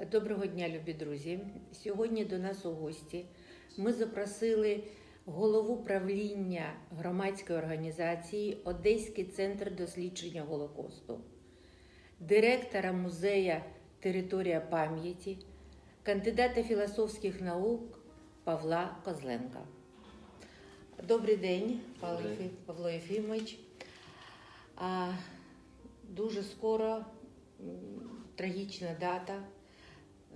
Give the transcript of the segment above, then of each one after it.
Доброго дня, любі друзі. Сьогодні до нас у гості ми запросили голову правління громадської організації Одеський центр дослідження Голокосту, директора музея Територія пам'яті, кандидата філософських наук Павла Козленка. Добрий день, Павло, Добрий. Павло Єфімович. А, дуже скоро трагічна дата.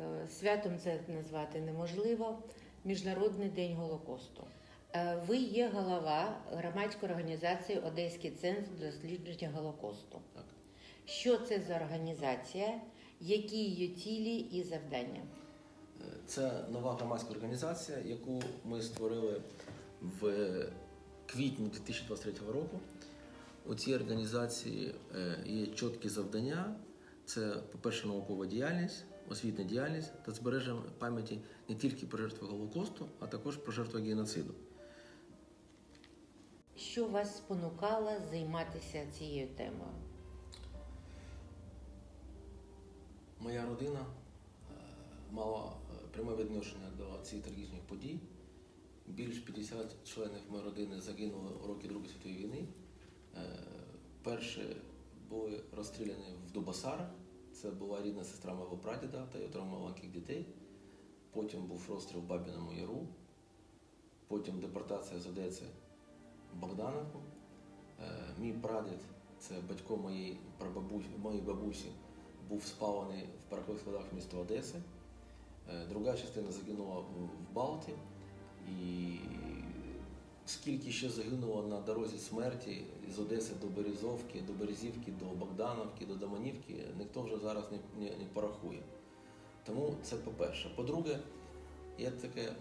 Е, Святом це назвати неможливо. Міжнародний день Голокосту. Е, Ви є голова громадської організації Одеський центр дослідження Голокосту. Так. Що це за організація? Які її цілі і завдання? Це нова громадська організація, яку ми створили в квітні 2023 року. У цій організації е, є чіткі завдання: це, по-перше, наукова діяльність, освітня діяльність та збереження пам'яті не тільки про жертви Голокосту, а також про жертви геноциду. Що вас спонукало займатися цією темою? Моя родина е, мала е, пряме відношення до цих трагічних подій. Більш 50 членів моєї родини загинули у роки Другої світової війни. Е, Перші були розстріляні в Дубасарах. Це була рідна сестра мого прадіда та його трьох маленьких дітей. Потім був розстріл в Бабіному Яру. Потім депортація з Одеси в Богдановку. Е, Мій прадід, це батько моєї прабабусі, моєї бабусі, був спалений в паркових складах міста Одеси. Е, Друга частина загинула в Балті. І скільки ще загинуло на дорозі смерті з Одеси до Березовки, до Березівки, до Богдановки, до Доманівки, ніхто вже зараз не, не, не порахує. Тому це по-перше. По-друге, є таке,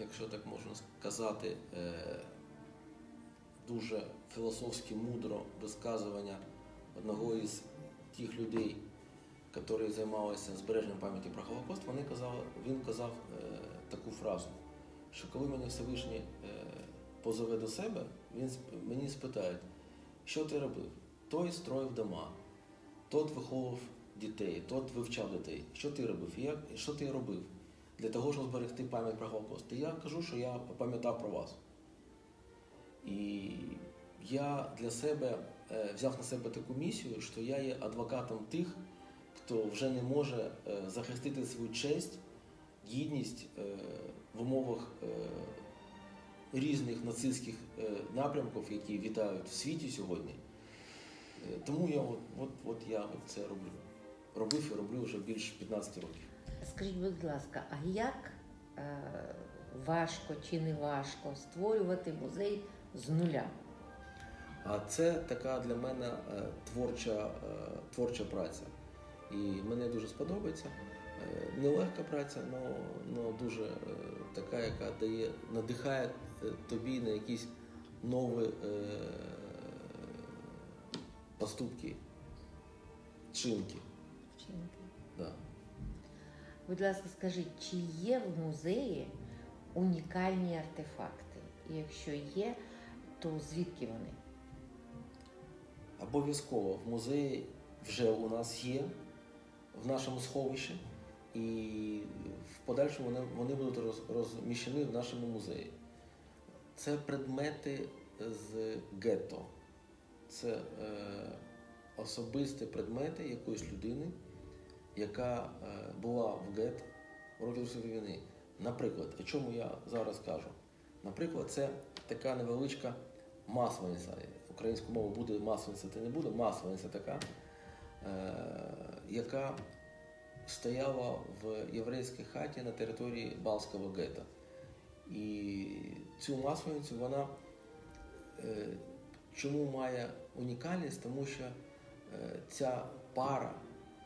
якщо так можна сказати, е, дуже філософськи мудро висказування одного із тих людей, які займалися збереженням пам'яті про Голокост, вони казали, він казав е, таку фразу, що коли мене Всевишній е, позове до себе, він мені спитає, що ти робив? Той строїв дома, тот виховував дітей, тот вивчав дітей. Що ти робив? І Я, що ти робив для того, щоб зберегти пам'ять про Голокост? І я кажу, що я пам'ятав про вас. І я для себе е, взяв на себе таку місію, що я є адвокатом тих, хто вже не може е, захистити свою честь, гідність е, в умовах різних нацистських е, напрямків, які вітають в світі сьогодні. Е, Тому я от, от, от я от це роблю. Робив і роблю вже більше 15 років. Скажіть, будь ласка, а як е, важко чи не важко створювати музей з нуля? А це така для мене творча, творча праця. І мені дуже сподобається. Е, Нелегка праця, але дуже е, така, яка дає, надихає тобі на якісь нові е, поступки, чинки. Вчинки? Да. Будь ласка, скажіть, чи є в музеї унікальні артефакти? І якщо є, то звідки вони? Обов'язково в музеї вже у нас є в нашому сховищі, і в подальшому вони, вони будуть роз, розміщені в нашому музеї. Це предмети з гетто. Це е, особисті предмети якоїсь людини, яка е, була в гетто в роки Другої світової війни. Наприклад, о чому я зараз кажу? Наприклад, це така невеличка маслениця. Українською мовою буде маслениця, це не буде, маслениця така, е, яка стояла в єврейській хаті на території Балського гетто. І цю масленицю вона е, чому має унікальність? Тому що е, ця пара,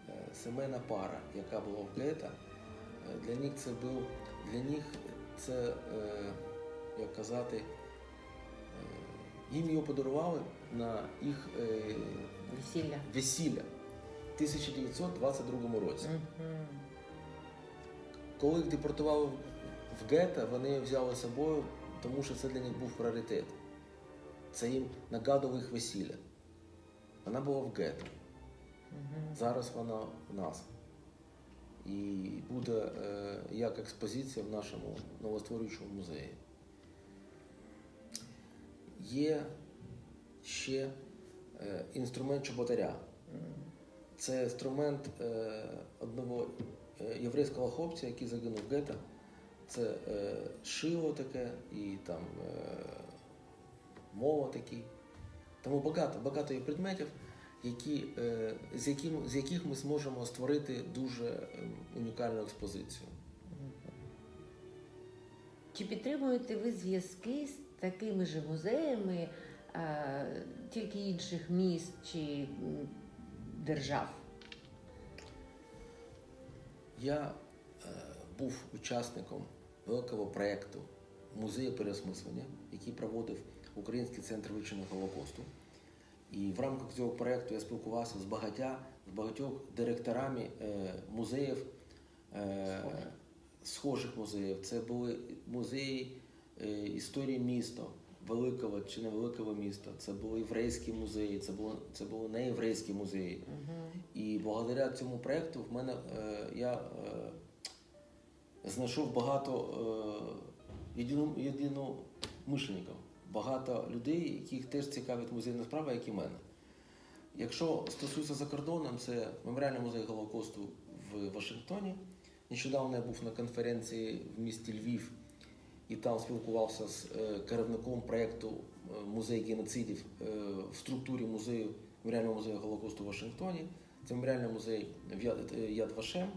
е, семейна пара, яка була в гетто, е, для них це був для них це, е, як казати, е, їм його подарували на їх Весілля? весілля 1922 році. Коли їх депортували в- гетто, вони взяли з собою, тому що це для них був пріоритет. Це їм нагадувало їх весілля. Вона була в гетто. Зараз вона в нас. і буде е, як експозиція в нашому новостворюючому музеї. Є ще е, інструмент чоботаря. Це інструмент е, одного е, єврейського хлопця, який загинув гетто. Це е, шило таке і там мова такий. Тому багато, багато є предметів, які, з, яким, з яких ми зможемо створити дуже ем, унікальну експозицію. Чи підтримуєте ви зв'язки з такими ж музеями е, тільки інших міст чи держав? Я е, був учасником великого проєкту музею переосмислення, який проводив Український центр вивчення Голокосту. І в рамках цього проєкту я спілкувався з багатьма, з багатьох директорами е, музеїв, е, схожих музеїв. Це були музеї е, історії міста, великого чи невеликого міста. Це були єврейські музеї, це були, це були неєврейські музеї. І благодаря цьому проєкту в мене е, я е, знайшов багато е, єдино, єдиномишленників, багато людей, яких теж цікавить музейна справа, як і мене. Якщо стосується за кордоном, це Меморіальний музей Голокосту в Вашингтоні. Нещодавно я був на конференції в місті Львів і там спілкувався з е, керівником проєкту е, Музей геноцидів е, в структурі музею Меморіального музею Голокосту в Вашингтоні. Це меморіальний музей Яд- Вашем,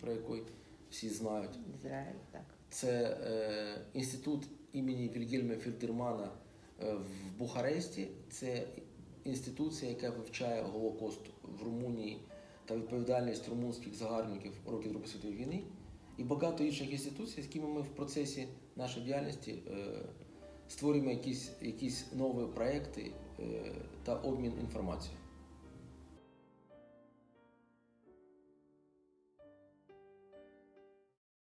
про, який всі знають. Ізраїль, так. Це е, інститут імені Вільгельма Фільдермана в Бухаресті. Це інституція, яка вивчає Голокост в Румунії та відповідальність румунських загарбників роки Другої світової війни. І багато інших інституцій, з якими ми в процесі нашої діяльності е, створюємо якісь, якісь нові проекти е, та обмін інформацією.